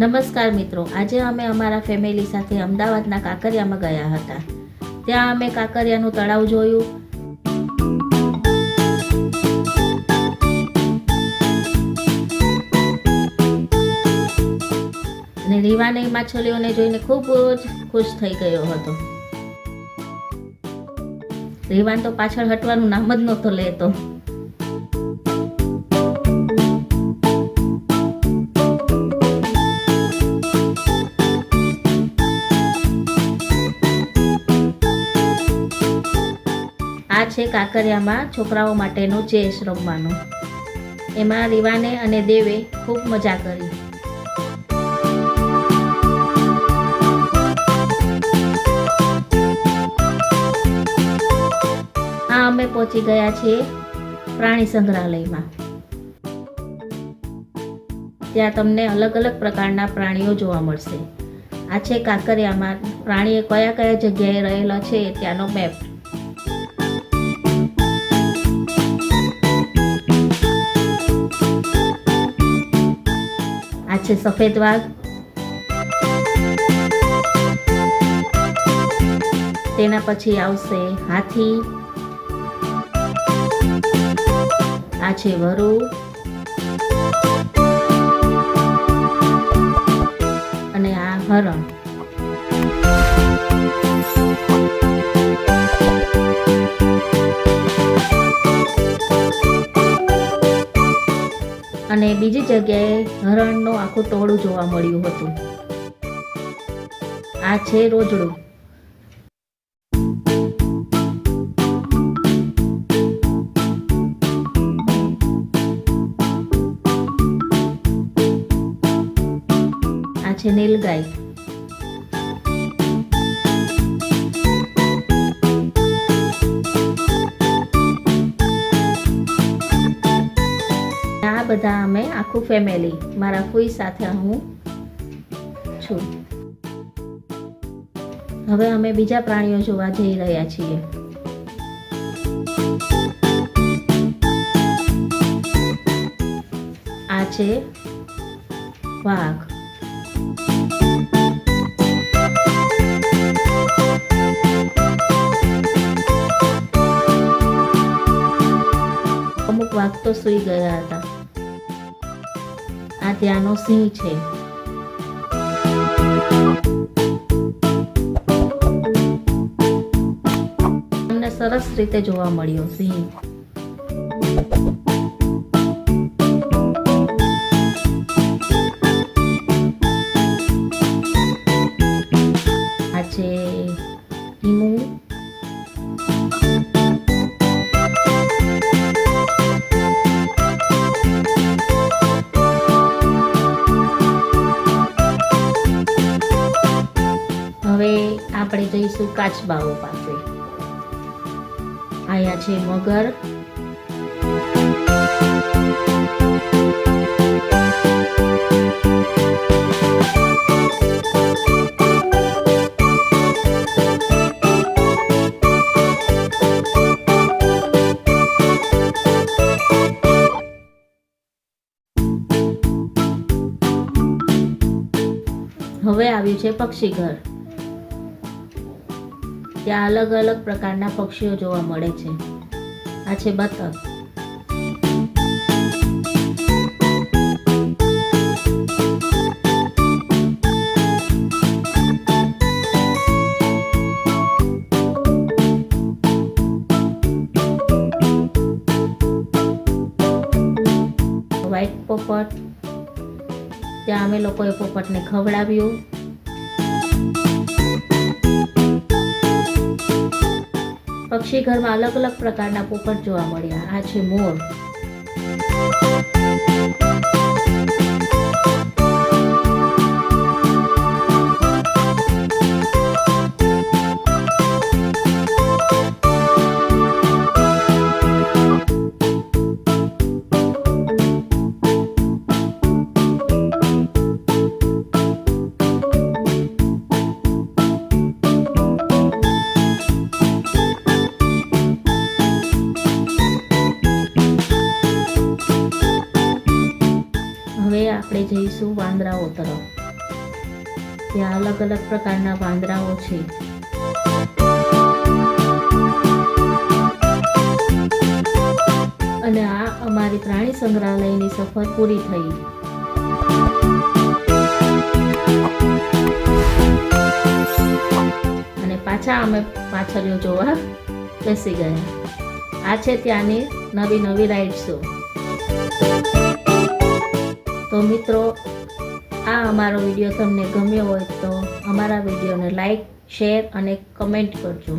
નમસ્કાર મિત્રો, આજે અમે અમારા ફેમિલી સાથે અમદાવાદના કાંકરિયામાં ગયા હતા. ત્યાં અમે કાંકરિયાનું તળાવ જોયું. અને રીવાની માછલીઓને જોઈને ખૂબ જ ખુશ થઈ ગયો હતો. રીવાન તો પાછળ હટવાનું નામ જ નહોતો લેતો. છે કાંકરિયામાં છોકરાઓ માટેનું ચેસ રમવાનું. એમાં રીવાને અને દેવે ખૂબ મજા કરી. આ અમે પહોંચી ગયા છીએ પ્રાણી સંગ્રહાલયમાં. ત્યાં તમને અલગ અલગ પ્રકારના પ્રાણીઓ જોવા મળશે. આ છે કાંકરિયામાં પ્રાણીએ કયા કયા જગ્યાએ રહેલા છે ત્યાંનો મેપ. આ છે સફેદ વાઘ. તેના પછી આવશે હાથી. આ છે વરુ. અને આ હરણ. બીજી જગ્યાએ હરણનું આખું ટોળું જોવા મળ્યું હતું. આ છે રોજડું. આ છે નીલગાય. બધા અમે, આખું ફેમિલી મારા ફૂઈ સાથે હું છું. હવે અમે બીજા પ્રાણીઓ જોવા જઈ રહ્યા છીએ. આ છે વાઘ. અમુક વાઘ તો સૂઈ ગયા હતા. આ ત્યાંનો સિંહ છે. સરસ રીતે જોવા મળ્યો સિંહ. જઈશું કાચબાઓ પાસે. અહીંયા છે મગર. હવે આવ્યું છે પક્ષી ઘર. ત્યાં અલગ અલગ પ્રકારના પક્ષીઓ જોવા મળે છે. આ છે બતક. વ્હાઈટ પોપટ. ત્યાં અમે લોકોએ પોપટને ખવડાવ્યું. પક્ષી ઘરમાં અલગ અલગ પ્રકારના પોપટ જોવા મળ્યા. આ છે મોર. આપણે જઈશું વાંદરાઓ તરફ. ત્યાં અલગ અલગ પ્રકારના વાંદરાઓ છે. અને આ અમારી પ્રાણી સંગ્રહાલયની સફર પૂરી થઈ. અને પાછા અમે પાછળીઓ જોવા બેસી ગયા. આ છે ત્યાંની નવી નવી રાઇડ્સો. મિત્રો, આ અમારો વીડિયો તમને ગમ્યો હોય તો અમારા વિડીયોને લાઈક શેર અને કમેન્ટ કરજો.